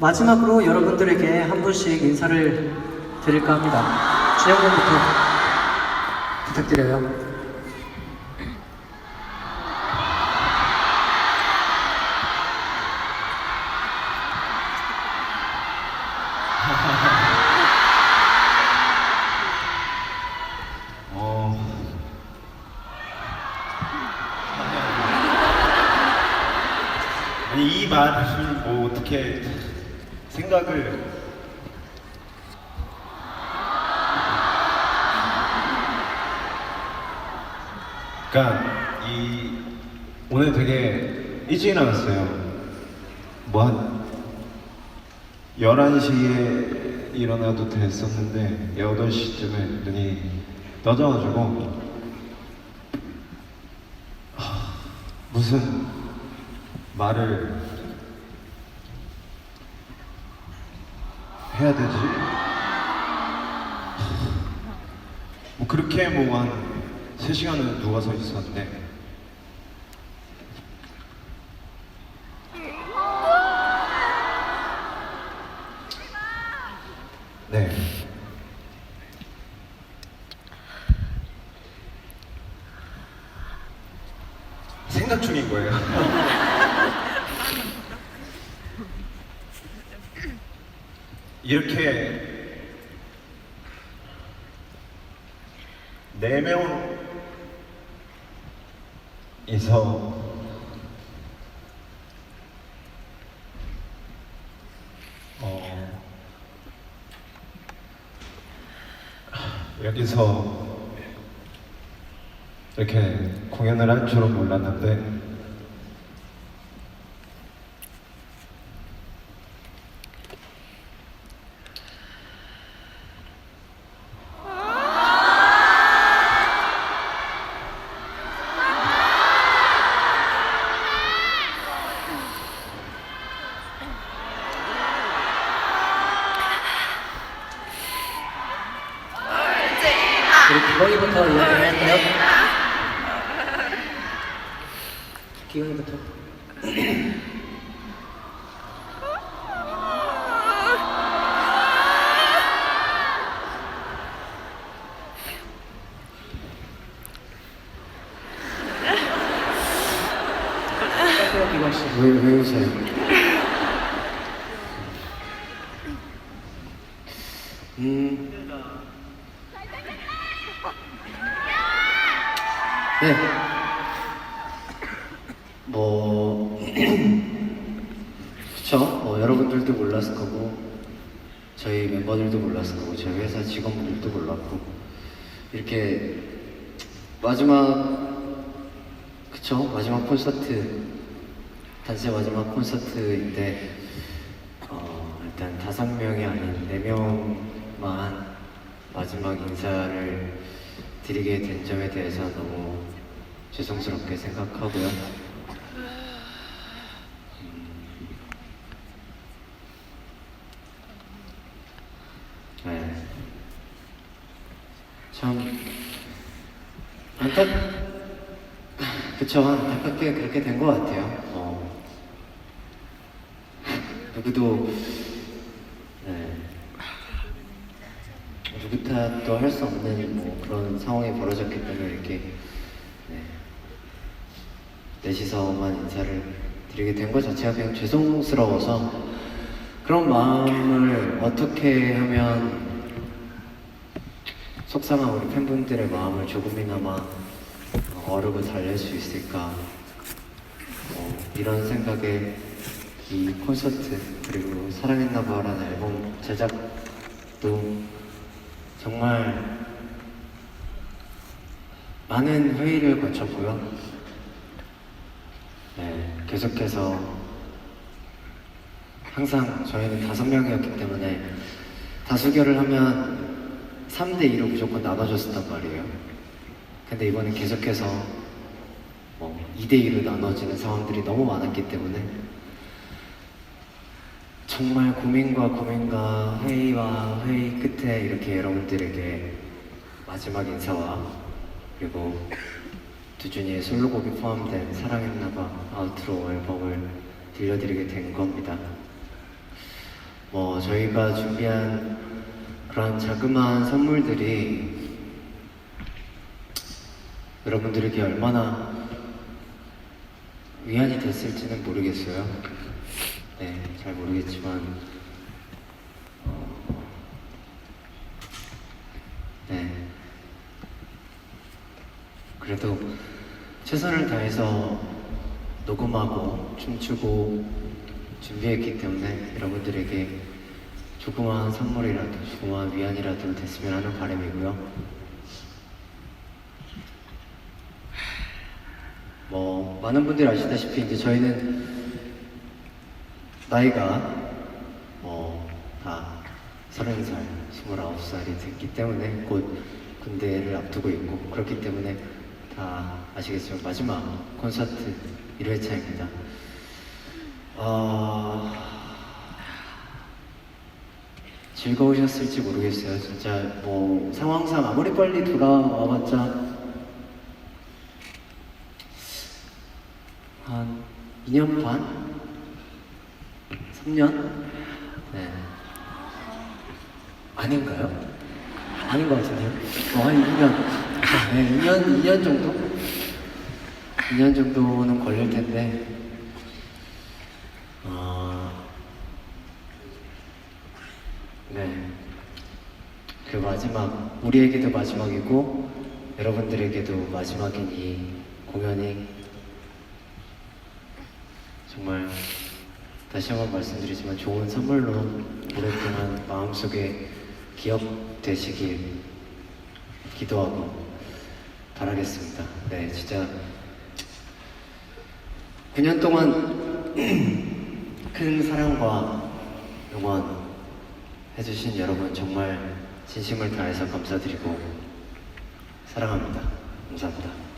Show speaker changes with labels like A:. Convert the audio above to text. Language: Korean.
A: 마지막으로 여러분들에게 한 분씩 인사를 드릴까 합니다. 준영 군부터 부탁드려요.
B: 어. 이 말을 뭐 어떻게 생각을 그러니까 이 오늘 되게 일찍 일어났어요. 뭐 한 11시에 일어나도 됐었는데 8시쯤에 눈이 떠져가지고 하, 무슨 말을 해야 되지? 뭐 그렇게 뭐 한 3시간은 누워서 있었는데 네. 생각 중인 거예요. 이렇게 네 명이서 어, 여기서 이렇게 공연을 할 줄은 몰랐는데
A: 우리 기광이부터 이야기를 할까요? 기광 씨?
C: 왜, 왜 웃어요? 음. 네. 뭐, 그쵸? 뭐, 여러분들도 몰랐을 거고, 저희 멤버들도 몰랐을 거고, 저희 회사 직원분들도 몰랐고, 이렇게 마지막, 그쵸? 마지막 콘서트, 단체 마지막 콘서트인데, 어, 일단 다섯 명이 아닌 네 명만 마지막 인사를 드리게 된 점에 대해서 너무 죄송스럽게 생각하고요. 음, 네. 참 안타 그쵸 안타깝게 그렇게 된 것 같아요. 어. 누구도 네. 탓도 할 수 없는 뭐 그런 상황이 벌어졌기 때문에 이렇게 네. 넷이서만 인사를 드리게 된 것 자체가 그냥 죄송스러워서 그런 마음을 어떻게 하면 속상한 우리 팬분들의 마음을 조금이나마 어르고 달랠 수 있을까 어, 이런 생각에 이 콘서트 그리고 사랑했나봐라는 앨범 제작도 정말 많은 회의를 거쳤고요. 네, 계속해서 항상 저희는 다섯 명이었기 때문에 다수결을 하면 3대 2로 무조건 나눠졌었단 말이에요. 근데 이번엔 계속해서 뭐 2대 2로 나눠지는 상황들이 너무 많았기 때문에 정말 고민과 고민과 회의와 회의 끝에 이렇게 여러분들에게 마지막 인사와 그리고 두준이의 솔로곡이 포함된 사랑했나봐 아우트로 앨범을 들려드리게 된 겁니다. 뭐 저희가 준비한 그런 자그마한 선물들이 여러분들에게 얼마나 위안이 됐을지는 모르겠어요. 네, 잘 모르겠지만 어, 네. 그래도 최선을 다해서 녹음하고 춤추고 준비했기 때문에 여러분들에게 조그마한 선물이라도 조그마한 위안이라도 됐으면 하는 바람이고요. 뭐 많은 분들이 아시다시피 이제 저희는 나이가 뭐다 서른 살, 스물아홉 살이 됐기 때문에 곧 군대를 앞두고 있고 그렇기 때문에 다 아시겠지만 마지막 콘서트 1회차입니다. 아 즐거우셨을지 모르겠어요. 진짜 뭐 상황상 아무리 빨리 돌아와봤자 한 2년 반? 3년? 네. 아닌가요? 아닌 것 같은데요? 어, 한 2년. 네, 2년, 2년 정도? 2년 정도는 걸릴 텐데, 아, 네. 그 마지막, 우리에게도 마지막이고, 여러분들에게도 마지막인 이 공연이 정말 다시 한번 말씀드리지만 좋은 선물로 오랫동안 마음속에 기억되시길 기도하고 바라겠습니다. 네, 진짜 9년 동안 큰 사랑과 응원 해주신 여러분 정말 진심을 다해서 감사드리고 사랑합니다. 감사합니다.